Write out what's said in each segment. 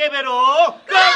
함께 배로 고!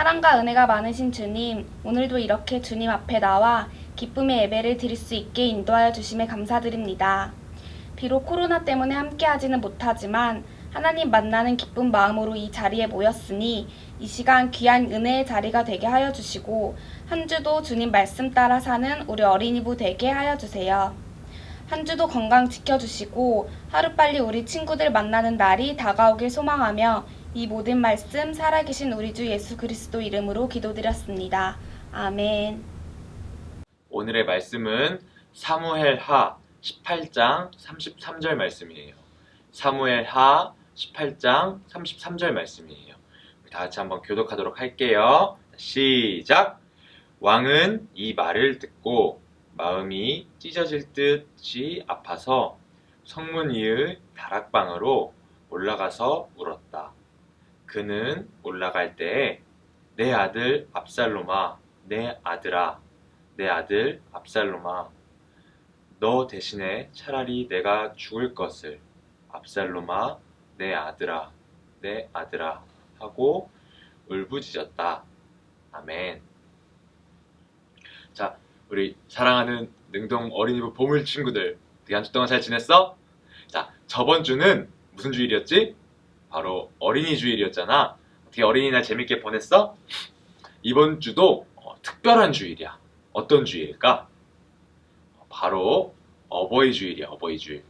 사랑과 은혜가 많으신 주님, 오늘도 이렇게 주님 앞에 나와 기쁨의 예배를 드릴 수 있게 인도하여 주심에 감사드립니다. 비록 코로나 때문에 함께하지는 못하지만 하나님 만나는 기쁜 마음으로 이 자리에 모였으니 이 시간 귀한 은혜의 자리가 되게 하여 주시고 한 주도 주님 말씀 따라 사는 우리 어린이부 되게 하여 주세요. 한 주도 건강 지켜주시고 하루빨리 우리 친구들 만나는 날이 다가오길 소망하며 이 모든 말씀 살아계신 우리 주 예수 그리스도 이름으로 기도드렸습니다. 아멘. 오늘의 말씀은 사무엘 하 18장 33절 말씀이에요. 사무엘 하 18장 33절 말씀이에요. 다 같이 한번 교독하도록 할게요. 시작! 왕은 이 말을 듣고 마음이 찢어질 듯이 아파서 성문 위의 다락방으로 올라가서 울었다. 그는 올라갈 때에 내 아들 압살롬아, 내 아들아, 내 아들 압살롬아, 너 대신에 차라리 내가 죽을 것을 압살롬아, 내 아들아, 내 아들아 하고 울부짖었다. 아멘. 자, 우리 사랑하는 능동 어린이부 보물 친구들, 어떻게 한주 동안 잘 지냈어? 자, 저번 주는 무슨 주일이었지? 바로 어린이 주일이었잖아. 어떻게 어린이날 재밌게 보냈어? 이번 주도 어, 특별한 주일이야. 어떤 주일일까? 바로 어버이 주일이야, 어버이 주일.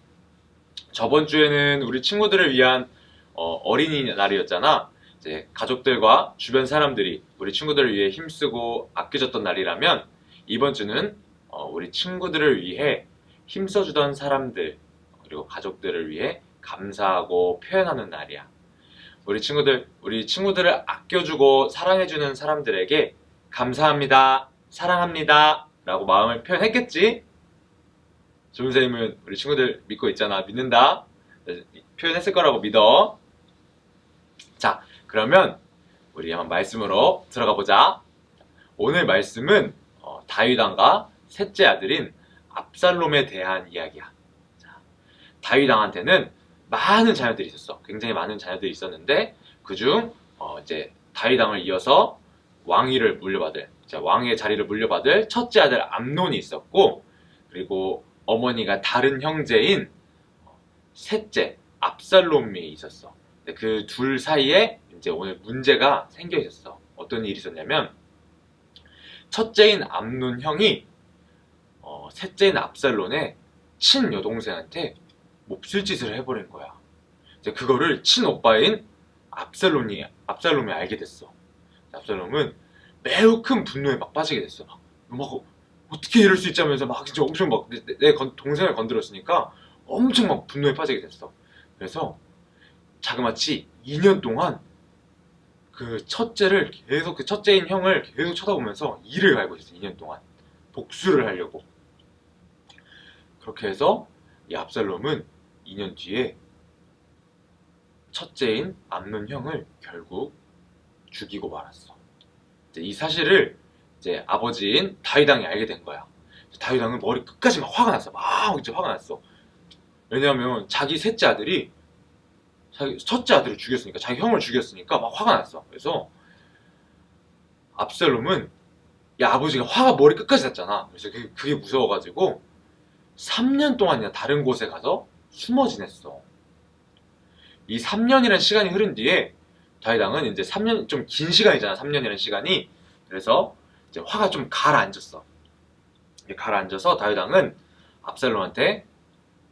저번 주에는 우리 친구들을 위한 어, 린이 날이었잖아. 이제 가족들과 주변 사람들이 우리 친구들을 위해 힘쓰고 아껴줬던 날이라면 이번 주는 어, 우리 친구들을 위해 힘써주던 사람들 그리고 가족들을 위해 감사하고 표현하는 날이야. 우리 친구들, 우리 친구들을 아껴주고 사랑해주는 사람들에게 감사합니다, 사랑합니다 라고 마음을 표현했겠지? 조은쌤은 우리 친구들 믿고 있잖아. 믿는다. 표현했을 거라고 믿어. 자, 그러면 우리 한번 말씀으로 들어가 보자. 오늘 말씀은 어, 다윗왕과 셋째 아들인 압살롬에 대한 이야기야. 자, 다윗왕한테는 많은 자녀들이 있었어. 굉장히 많은 자녀들이 있었는데 그중 어, 이제 다윗왕을 이어서 왕위를 물려받을 자, 왕의 자리를 물려받을 첫째 아들 암논이 있었고 그리고 어머니가 다른 형제인 셋째 압살롬이 있었어. 그 둘 사이에 이제 오늘 문제가 생겨 있었어. 어떤 일이 있었냐면 첫째인 암논 형이 어, 셋째인 압살롬의 친 여동생한테 몹쓸 짓을 해버린 거야. 이제 그거를 친 오빠인 압살롬이 압살롬이 알게 됐어. 압살롬은 매우 큰 분노에 막 빠지게 됐어. 막, 막 어떻게 이럴 수 있자면서 막 진짜 엄청 막 내, 내 건- 동생을 건드렸으니까 엄청 막 분노에 빠지게 됐어. 그래서 자그마치 2년 동안 그 첫째를 계속 그 첫째인 형을 계속 쳐다보면서 일을 갈고 있었어. 2년 동안 복수를 하려고. 그렇게 해서 이 압살롬은 2년 뒤에 첫째인 암논 형을 결국 죽이고 말았어. 이 사실을 이제 아버지인 다윗왕이 알게 된 거야. 다윗왕은 머리 끝까지 막 화가 났어. 막 이제 화가 났어. 왜냐하면 자기 셋째 아들이 자기 첫째 아들을 죽였으니까 자기 형을 죽였으니까 막 화가 났어. 그래서 압살롬은 야 아버지가 화가 머리 끝까지 났잖아. 그래서 그게, 그게 무서워가지고 3년 동안이나 다른 곳에 가서 숨어 지냈어. 이 3년이라는 시간이 흐른 뒤에 다윗왕은 이제 3년 좀 긴 시간이잖아. 3년이라는 시간이. 그래서 이제 화가 좀 가라앉았어. 가라앉아서 다윗왕은 압살롬한테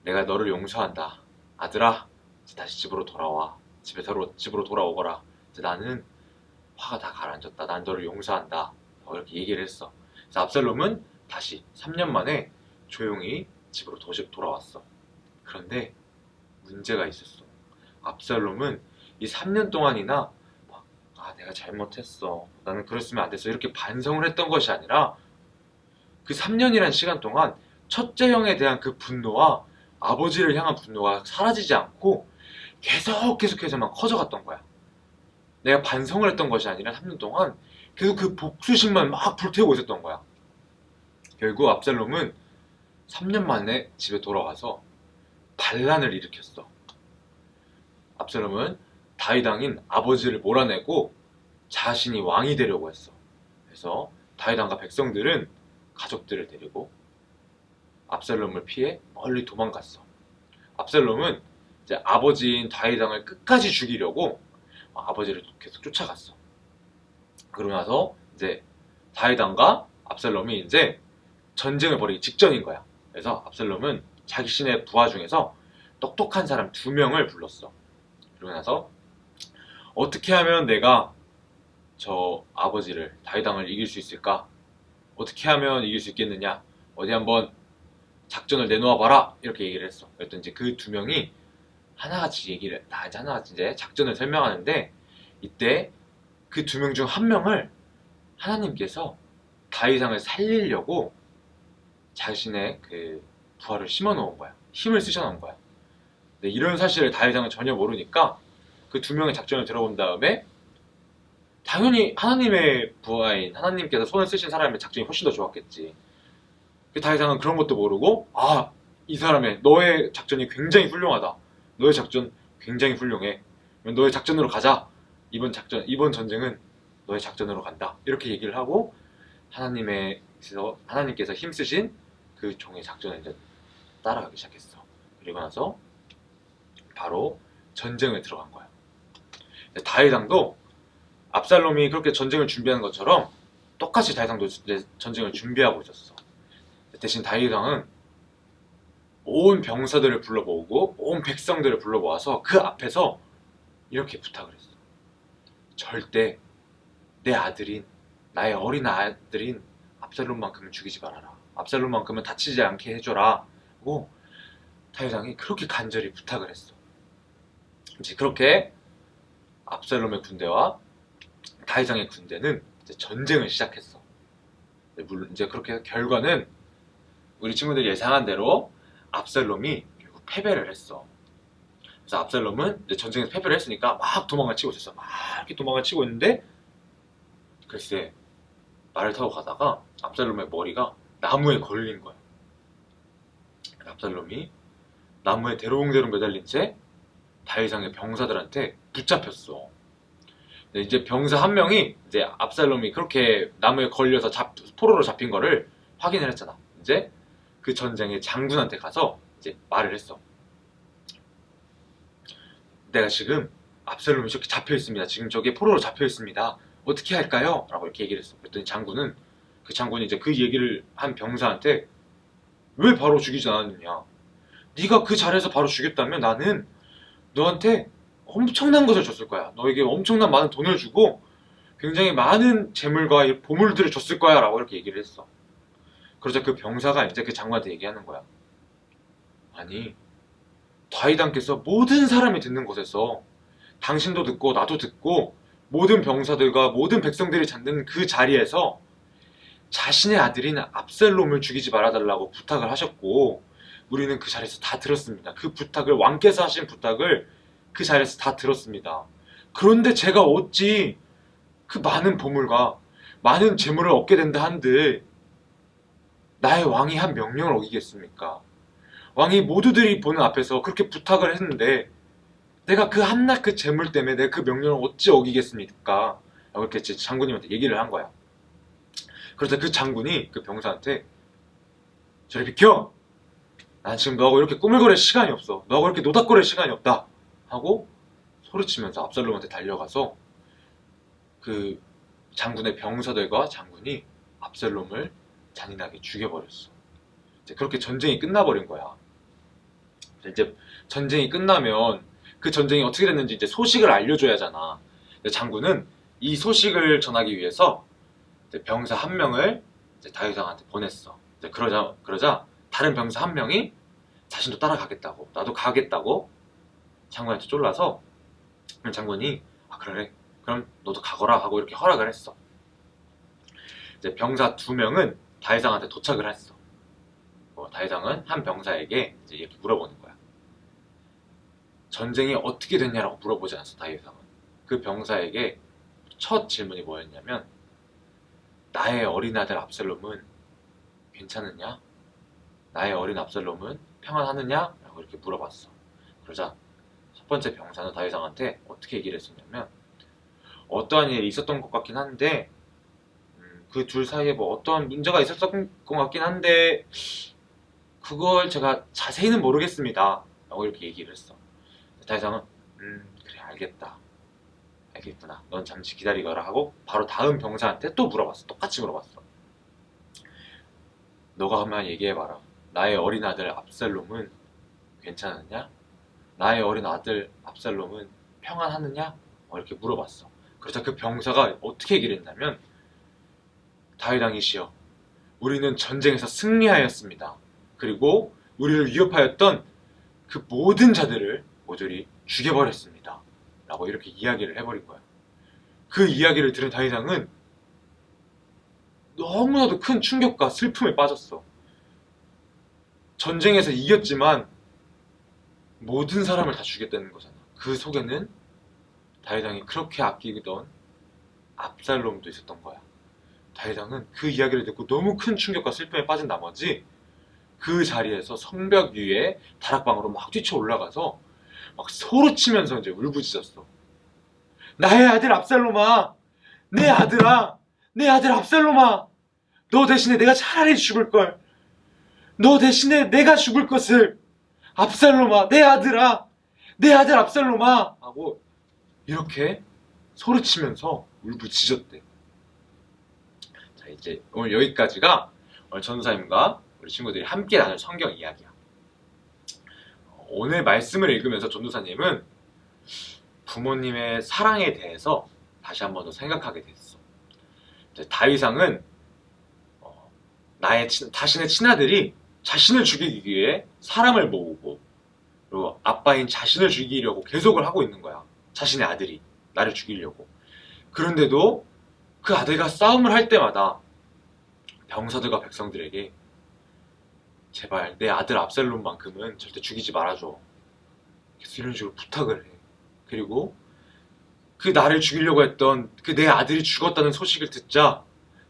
내가 너를 용서한다. 아들아, 다시 집으로 돌아와. 집에 로 집으로 돌아오거라. 이제 나는 화가 다 가라앉았다. 난 너를 용서한다. 어, 이렇게 얘기를 했어. 그래서 압살롬은 다시 3년 만에 조용히 집으로 도시 돌아왔어. 그런데 문제가 있었어. 압살롬은 이 3년 동안이나 막, 아 내가 잘못했어. 나는 그랬으면 안 됐어. 이렇게 반성을 했던 것이 아니라 그 3년이란 시간 동안 첫째 형에 대한 그 분노와 아버지를 향한 분노가 사라지지 않고 계속 계속해서만 커져갔던 거야. 내가 반성을 했던 것이 아니라 3년 동안 계속 그 복수심만 막 불태우고 있었던 거야. 결국 압살롬은 3년 만에 집에 돌아와서 반란을 일으켰어. 압살롬은 다윗왕인 아버지를 몰아내고 자신이 왕이 되려고 했어. 그래서 다윗왕과 백성들은 가족들을 데리고 압살롬을 피해 멀리 도망갔어. 압살롬은 이제 아버지인 다윗왕을 끝까지 죽이려고 아버지를 계속 쫓아갔어. 그러고 나서 이제 다윗왕과 압살롬이 이제 전쟁을 벌이기 직전인 거야. 그래서 압살롬은 자기 신의 부하 중에서 똑똑한 사람 두 명을 불렀어. 그러고 나서 어떻게 하면 내가 저 아버지를 다윗왕을 이길 수 있을까? 어떻게 하면 이길 수 있겠느냐? 어디 한번 작전을 내놓아 봐라 이렇게 얘기를 했어. 그랬더니 이제 그 두 명이 하나같이 얘기를 다 이제 하나같이 이제 작전을 설명하는데 이때 그 두 명 중 한 명을 하나님께서 다윗왕을 살리려고 자신의 그 부하를 심어 놓은 거야. 힘을 쓰셔 놓은 거야. 근데 이런 사실을 다윗왕은 전혀 모르니까 그 두 명의 작전을 들어본 다음에 당연히 하나님의 부하인 하나님께서 손을 쓰신 사람의 작전이 훨씬 더 좋았겠지. 그 다윗왕은 그런 것도 모르고 아 이 사람의 너의 작전이 굉장히 훌륭하다. 너의 작전 굉장히 훌륭해. 너의 작전으로 가자. 이번 작전 이번 전쟁은 너의 작전으로 간다. 이렇게 얘기를 하고 하나님께서 하나님께서 힘쓰신 그 종의 작전을 이제 따라가기 시작했어. 그리고 나서 바로 전쟁을 들어간 거야. 다윗왕도 압살롬이 그렇게 전쟁을 준비하는 것처럼 똑같이 이제 전쟁을 준비하고 있었어. 대신 다윗왕은 온 병사들을 불러 모으고 온 백성들을 불러 모아서 그 앞에서 이렇게 부탁을 했어. 절대 내 아들인 나의 어린 아들인 압살롬만큼은 죽이지 말아라. 압살롬만큼은 다치지 않게 해줘라. 하고 다윗왕이 그렇게 간절히 부탁을 했어. 이제 그렇게 압살롬의 군대와 다윗왕의 군대는 전쟁을 시작했어. 네, 물론 이제 그렇게 결과는 우리 친구들이 예상한 대로 압살롬이 결국 패배를 했어. 그래서 압살롬은 전쟁에서 패배를 했으니까 막 도망을 치고 있었어. 막 이렇게 도망을 치고 있는데 글쎄 말을 타고 가다가 압살롬의 머리가 나무에 걸린 거야. 압살롬이 나무에 대롱대롱 매달린 채 다윗왕의 병사들한테 붙잡혔어. 이제 병사 한 명이 이제 압살롬이 그렇게 나무에 걸려서 잡, 포로로 잡힌 거를 확인을 했잖아. 이제 그 전쟁의 장군한테 가서 이제 말을 했어. 내가 지금 압살롬이 저렇게 잡혀 있습니다. 지금 저기 포로로 잡혀 있습니다. 어떻게 할까요? 라고 이렇게 얘기를 했어. 그랬더니 장군은 그 장군이 이제 그 얘기를 한 병사한테 왜 바로 죽이지 않았느냐? 네가 그 자리에서 바로 죽였다면 나는 너한테 엄청난 것을 줬을 거야. 너에게 엄청난 많은 돈을 주고 굉장히 많은 재물과 이 보물들을 줬을 거야. 라고 이렇게 얘기를 했어. 그러자 그 병사가 이제 그 장관한테 얘기하는 거야. 아니, 다이당께서 모든 사람이 듣는 곳에서 당신도 듣고 나도 듣고 모든 병사들과 모든 백성들이 찾는 그 자리에서 자신의 아들인 압살롬을 죽이지 말아달라고 부탁을 하셨고 우리는 그 자리에서 다 들었습니다. 그 부탁을 왕께서 하신 부탁을 그 자리에서 다 들었습니다. 그런데 제가 어찌 그 많은 보물과 많은 재물을 얻게 된다 한들 나의 왕이 한 명령을 어기겠습니까? 왕이 모두들이 보는 앞에서 그렇게 부탁을 했는데 내가 그 한낱 그 재물 때문에 내가 그 명령을 어찌 어기겠습니까? 라고 이렇게 제 장군님한테 얘기를 한 거야. 그러자 그 장군이 그 병사한테 저리 비켜! 난 지금 너하고 이렇게 꾸물거릴 시간이 없어. 너하고 이렇게 노닥거릴 시간이 없다. 하고 소리치면서 압살롬한테 달려가서 그 장군의 병사들과 장군이 압살롬을 잔인하게 죽여버렸어. 이제 그렇게 전쟁이 끝나버린 거야. 이제 전쟁이 끝나면 그 전쟁이 어떻게 됐는지 이제 소식을 알려줘야 하잖아. 장군은 이 소식을 전하기 위해서 병사 한 명을 다윗왕한테 보냈어. 그러자 그러자 다른 병사 한 명이 자신도 따라가겠다고 나도 가겠다고 장군한테 쫄라서 장군이 아 그래 그럼 너도 가거라 하고 이렇게 허락을 했어. 이제 병사 두 명은 다윗왕한테 도착을 했어. 어, 다윗왕은 한 병사에게 이제 이렇게 물어보는 거야. 전쟁이 어떻게 됐냐라고 물어보지 않았어 다윗왕은. 그 병사에게 첫 질문이 뭐였냐면 나의 어린 아들 압살롬은 괜찮으냐? 나의 어린 압살롬은 평안하느냐? 라고 이렇게 물어봤어. 그러자 첫 번째 병사는 다윗왕한테 어떻게 얘기를 했었냐면 어떠한 일이 있었던 것 같긴 한데 그둘 사이에 뭐 어떠한 문제가 있었던 것 같긴 한데 그걸 제가 자세히는 모르겠습니다. 라고 이렇게 얘기를 했어. 다이상은 음 그래 알겠다. 알겠구나. 넌 잠시 기다리거라 하고 바로 다음 병사한테 또 물어봤어. 똑같이 물어봤어. 너가 한번 얘기해봐라. 나의 어린 아들 압살롬은 괜찮았냐? 나의 어린 아들 압살롬은 평안하느냐? 어, 이렇게 물어봤어. 그러자 그 병사가 어떻게 얘기를 했냐면 다윗왕이시여 우리는 전쟁에서 승리하였습니다. 그리고 우리를 위협하였던 그 모든 자들을 모조리 죽여버렸습니다. 라고 이렇게 이야기를 해버린 거야. 그 이야기를 들은 다윗왕은 너무나도 큰 충격과 슬픔에 빠졌어. 전쟁에서 이겼지만 모든 사람을 다 죽였다는 거잖아. 그 속에는 다윗왕이 그렇게 아끼던 압살롬도 있었던 거야. 다윗왕은 그 이야기를 듣고 너무 큰 충격과 슬픔에 빠진 나머지 그 자리에서 성벽 위에 다락방으로 막 뛰쳐 올라가서 막 소리 치면서 이제 울부짖었어. 나의 아들 압살롬아, 내 아들아, 내 아들 압살롬아, 너 대신에 내가 차라리 죽을 걸. 너 대신에 내가 죽을 것을 압살롬아, 내 아들아, 내 아들 압살롬아 하고 이렇게 소리치면서 울부짖었대. 자 이제 오늘 여기까지가 오늘 전사님과 우리 친구들이 함께 나눌 성경 이야기야. 오늘 말씀을 읽으면서 전도사님은 부모님의 사랑에 대해서 다시 한 번 더 생각하게 됐어. 이제 다윗왕은 어, 나의 친- 자신의 친아들이 자신을 죽이기 위해 사람을 모으고 그리고 아빠인 자신을 죽이려고 계속을 하고 있는 거야. 자신의 아들이 나를 죽이려고. 그런데도 그 아들과 싸움을 할 때마다 병사들과 백성들에게 제발 내 아들 압살롬만큼은 절대 죽이지 말아줘. 계속 이런 식으로 부탁을 해. 그리고 그 나를 죽이려고 했던 그 내 아들이 죽었다는 소식을 듣자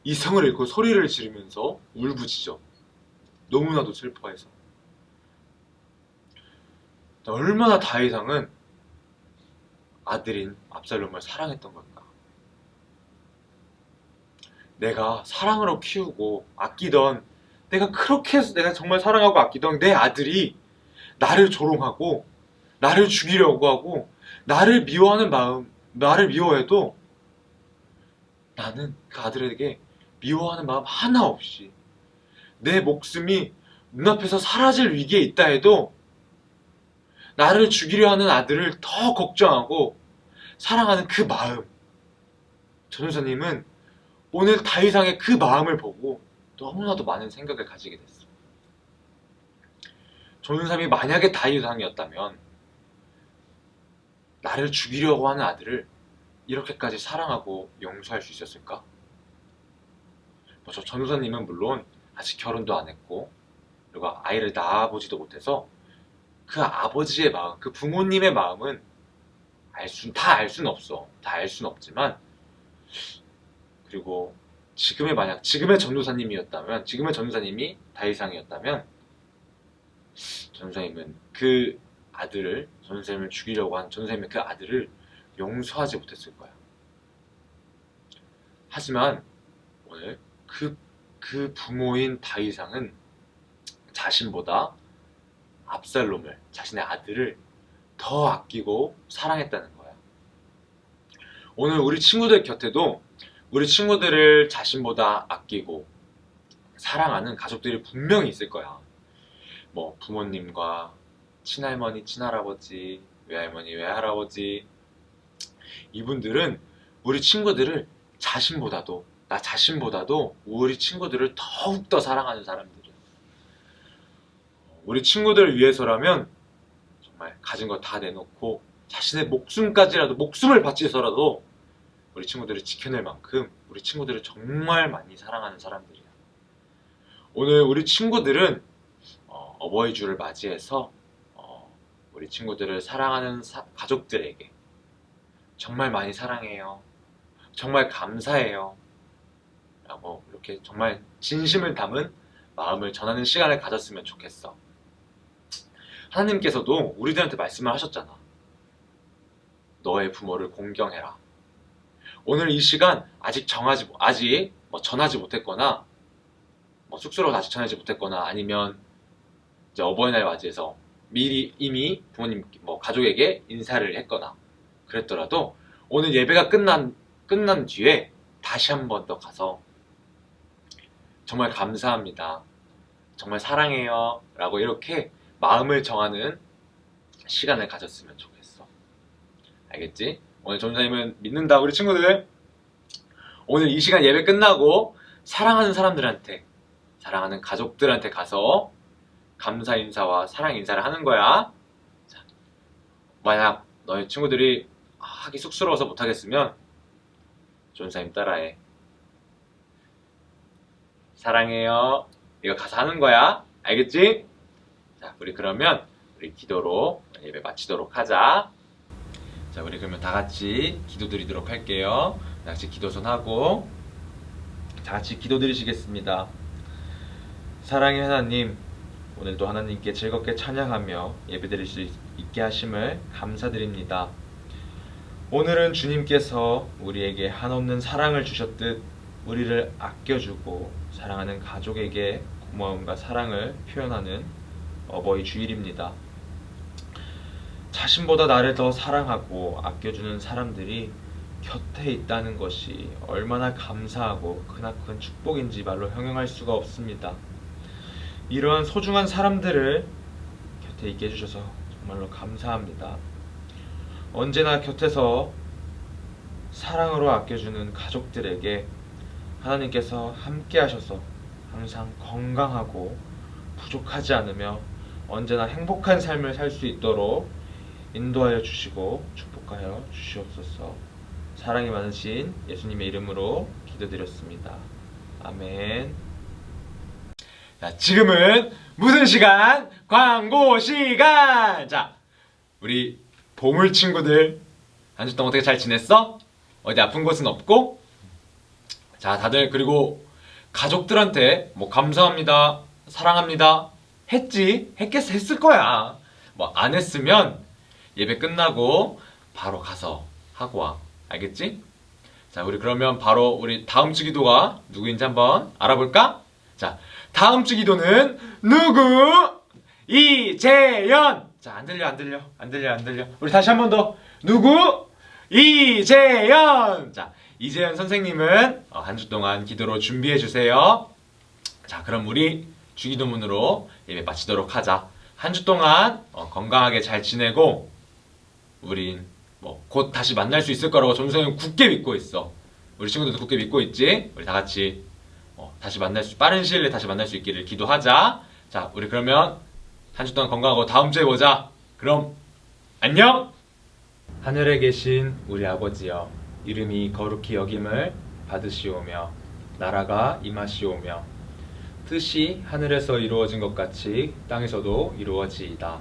이성을 잃고 소리를 지르면서 울부짖어. 너무나도 슬퍼해서. 얼마나 다윗왕은 아들인 압살롬을 사랑했던 걸까? 내가 사랑으로 키우고 아끼던 내가 그렇게 해서 내가 정말 사랑하고 아끼던 내 아들이 나를 조롱하고 나를 죽이려고 하고 나를 미워하는 마음, 나를 미워해도 나는 그 아들에게 미워하는 마음 하나 없이 내 목숨이 눈앞에서 사라질 위기에 있다 해도 나를 죽이려 하는 아들을 더 걱정하고 사랑하는 그 마음. 전우사님은 오늘 다윗왕의 그 마음을 보고 너무나도 많은 생각을 가지게 됐어. 전우사님이 만약에 다윗왕이었다면 나를 죽이려고 하는 아들을 이렇게까지 사랑하고 용서할 수 있었을까? 뭐저 전우사님은 물론 아직 결혼도 안 했고 그리고 아이를 낳아보지도 못해서 그 아버지의 마음, 그 부모님의 마음은 알 수, 다알 수는 없어. 다알 수는 없지만, 그리고 지금의 만약, 지금의 전도사님이었다면, 지금의 전도사님이 다이상이었다면, 전도사님은 그 아들을, 전도사님을 죽이려고 한 전도사님의 그 아들을 용서하지 못했을 거야. 하지만, 오늘 그, 그 부모인 다이상은 자신보다 압살롬을 자신의 아들을 더 아끼고 사랑했다는 거야. 오늘 우리 친구들 곁에도 우리 친구들을 자신보다 아끼고 사랑하는 가족들이 분명히 있을 거야. 뭐 부모님과 친할머니, 친할아버지, 외할머니, 외할아버지 이분들은 우리 친구들을 자신보다도 나 자신보다도 우리 친구들을 더욱더 사랑하는 사람들이야. 우리 친구들을 위해서라면 정말 가진 거 다 내놓고 자신의 목숨까지라도 목숨을 바치서라도 우리 친구들을 지켜낼 만큼 우리 친구들을 정말 많이 사랑하는 사람들이야. 오늘 우리 친구들은 어, 버이 주를 맞이해서 어, 우리 친구들을 사랑하는 사- 가족들에게 정말 많이 사랑해요. 정말 감사해요. 라고 이렇게 정말 진심을 담은 마음을 전하는 시간을 가졌으면 좋겠어. 하나님께서도 우리들한테 말씀을 하셨잖아. 너의 부모를 공경해라. 오늘 이 시간 아직 정하지 못- 아직 뭐 전하지 못했거나 뭐 숙소로 아직 전하지 못했거나 아니면 이제 어버이날 맞이해서 미리 이미 부모님 뭐 가족에게 인사를 했거나 그랬더라도 오늘 예배가 끝난 끝난 뒤에 다시 한 번 더 가서 정말 감사합니다. 정말 사랑해요. 라고 이렇게 마음을 정하는 시간을 가졌으면 좋겠어. 알겠지? 오늘 전사님은 믿는다, 우리 친구들. 오늘 이 시간 예배 끝나고 사랑하는 사람들한테, 사랑하는 가족들한테 가서 감사 인사와 사랑 인사를 하는 거야. 자, 만약 너희 친구들이 하기 쑥스러워서 못하겠으면 전사님 따라해. 사랑해요. 이거 가서 하는 거야. 알겠지? 자, 우리 그러면 우리 기도로 예배 마치도록 하자. 자, 우리 그러면 다 같이 기도 드리도록 할게요. 다 같이 기도선 하고 다 같이 기도 드리시겠습니다. 사랑의 하나님, 오늘도 하나님께 즐겁게 찬양하며 예배 드릴 수 있- 있게 하심을 감사드립니다. 오늘은 주님께서 우리에게 한없는 사랑을 주셨듯 우리를 아껴주고 사랑하는 가족에게 고마움과 사랑을 표현하는 어버이 주일입니다. 자신보다 나를 더 사랑하고 아껴주는 사람들이 곁에 있다는 것이 얼마나 감사하고 크나큰 축복인지 말로 형용할 수가 없습니다. 이러한 소중한 사람들을 곁에 있게 해주셔서 정말로 감사합니다. 언제나 곁에서 사랑으로 아껴주는 가족들에게 하나님께서 함께 하셔서 항상 건강하고 부족하지 않으며 언제나 행복한 삶을 살 수 있도록 인도하여 주시고 축복하여 주시옵소서. 사랑이 많으신 예수님의 이름으로 기도드렸습니다. 아멘. 자, 지금은 무슨 시간? 광고 시간! 자, 우리 보물 친구들 한 주 동안 어떻게 잘 지냈어? 어디 아픈 곳은 없고? 자, 다들 그리고 가족들한테 뭐 감사합니다, 사랑합니다 했지? 했겠어, 했을 거야. 뭐 안 했으면 예배 끝나고 바로 가서 하고 와. 알겠지? 자, 우리 그러면 바로 우리 다음 주 기도가 누구인지 한번 알아볼까? 자, 다음 주 기도는 누구? 이재현! 자, 안 들려, 안 들려, 안 들려, 안 들려. 우리 다시 한 번 더. 누구? 이재현! 자, 이재현 선생님은 어, 한주 동안 기도로 준비해 주세요. 자, 그럼 우리 주기도문으로 예배 마치도록 하자. 한 주 동안 어, 건강하게 잘 지내고, 우린 뭐 곧 다시 만날 수 있을 거라고 전선생 굳게 믿고 있어. 우리 친구들도 굳게 믿고 있지? 우리 다 같이 어, 다시 만날 수 빠른 시일 내에 다시 만날 수 있기를 기도하자. 자, 우리 그러면 한 주 동안 건강하고 다음 주에 보자. 그럼 안녕. 하늘에 계신 우리 아버지여 이름이 거룩히 여김을 받으시오며 나라가 임하시오며 뜻이 하늘에서 이루어진 것 같이 땅에서도 이루어지이다.